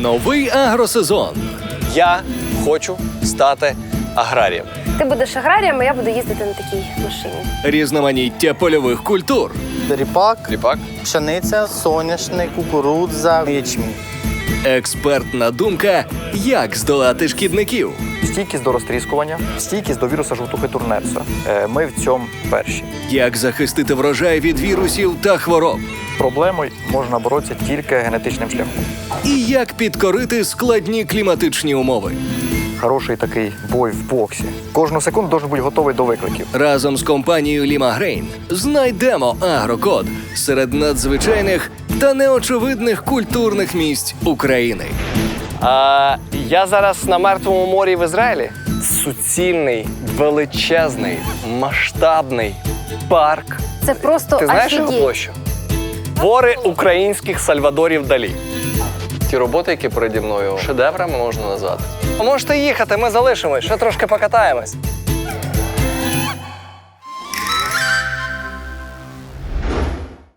Новий агросезон. Я хочу стати аграрієм. Ти будеш аграрієм, а я буду їздити на такій машині. Різноманіття польових культур. Ріпак, Кріпак. пшениця, соняшник, кукурудза, ячмінь. Експертна думка, як здолати шкідників. Стійкість до розтріскування, стійкість до віруса жовтухи турнепса. Е, Ми в цьому перші. Як захистити врожай від вірусів та хвороб. Проблемою можна боротися тільки генетичним шляхом. І як підкорити складні кліматичні умови. Хороший такий бой в боксі. Кожну секунду должен бути готовий до викликів. Разом з компанією Ліма Грейн знайдемо агрокод серед надзвичайних та неочевидних культурних місць України. А, я зараз на мертвому морі в Ізраїлі. Суцільний, величезний, масштабний парк. Це просто Ти знаєш його площу? Твори українських Сальвадорів Далі. Ті роботи, які переді мною, шедеврами можна назвати. А можете їхати, ми залишимось, ще трошки покатаємось.